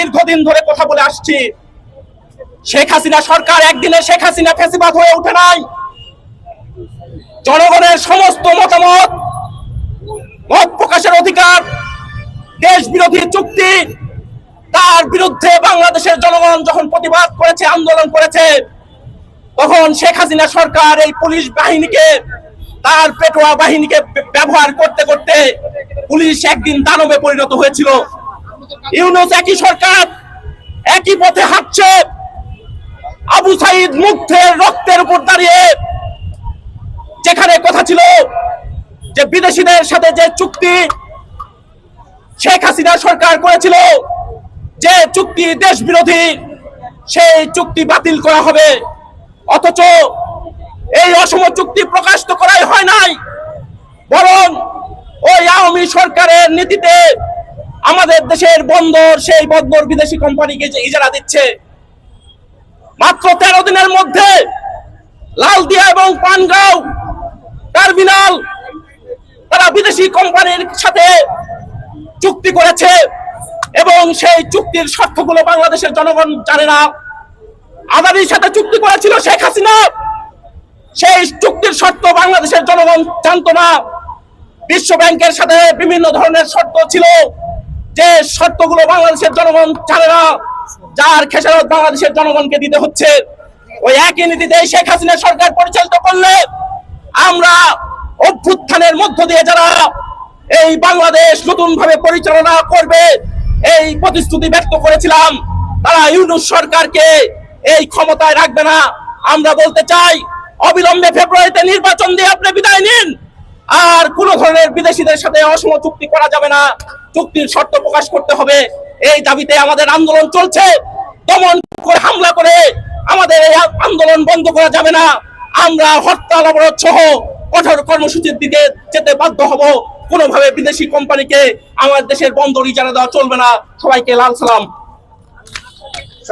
দীর্ঘদিন ধরে কথা বলে আসছি। শেখ হাসিনা সরকার একদিনে শেখ হাসিনা ফেসিবাদ হয়ে ওঠে নাই। জনগণের সমস্ত মতামত, মত প্রকাশের অধিকার দেশ বিরোধী চুক্তি, তার বিরুদ্ধে বাংলাদেশের জনগণ যখন প্রতিবাদ করেছে, আন্দোলন করেছে, তখন শেখ হাসিনা সরকার এই পুলিশ বাহিনীকে, তার পেটোয়া বাহিনীকে ব্যবহার করতে করতে পুলিশ একদিন দানবে পরিণত হয়েছিল। ইউনুস একই সরকার, একই পথে হাঁটছে। আবু সাইদ মুগ্ধের রক্তের উপর দাঁড়িয়ে যেখানে কথা ছিল যে বিদেশিদের সাথে যে চুক্তি শেখ হাসিনা সরকার করেছিল, যে চুক্তি দেশ বিরোধী সেই চুক্তি বাতিল করা হবে। অথচ এই অসম চুক্তি প্রকাশ তো করাই হয় নাই, বরং ওই আওয়ামী সরকারের নীতিতে আমাদের দেশের বন্দর, সেই বন্দর বিদেশি কোম্পানিকে যে ইজারা দিচ্ছে, মাত্র তেরো দিনের মধ্যে লালদিয়া এবং পানগাঁও টার্মিনাল তারা বিদেশি কোম্পানির সাথে চুক্তি করেছে এবং সেই চুক্তির শর্তগুলো বাংলাদেশের জনগণ জানে না। আদানির সাথে চুক্তি করেছিল শেখ হাসিনা। সেই চুক্তির শর্ত বাংলাদেশের জনগণ জানতো না। বিশ্ব ব্যাংকের সাথে বিভিন্ন ধরনের শর্ত ছিল। যে শর্তগুলো বাংলাদেশের জনগণ জানে না, যার খেসারত বাংলাদেশের জনগণকে দিতে হচ্ছে, ওই একই নীতিতে শেখ হাসিনা সরকার পরিচালিত করলে আমরা অভ্যুত্থানের মধ্য দিয়ে যারা এই বাংলাদেশ নতুন ভাবে পরিচালনা করবে, এই প্রতিশ্রুতি ব্যক্ত করেছিলাম, তারা ইউনুস সরকারকে এই ক্ষমতায় রাখবে না। আমরা বলতে চাই, অবিলম্বে ফেব্রুয়ারিতে নির্বাচন দিয়ে আপনি বিদায় নিন। আর কোন ধরনের বিদেশিদের সাথে অসম চুক্তি করা যাবে না। চুক্তির শর্ত প্রকাশ করতে হবে। এই দাবিতে আমাদের আন্দোলন চলছে। দমন করে হামলা করে আমাদের এই আন্দোলন বন্ধ করা যাবে না। আমরা হরতাল, অবরোধ সহ কঠোর কর্মসূচির দিকে যেতে বাধ্য হব। কোনোভাবে বিদেশি কোম্পানিকে আমার দেশের বন্দর ইজারা দেওয়া চলবে না। সবাইকে লাল সালাম।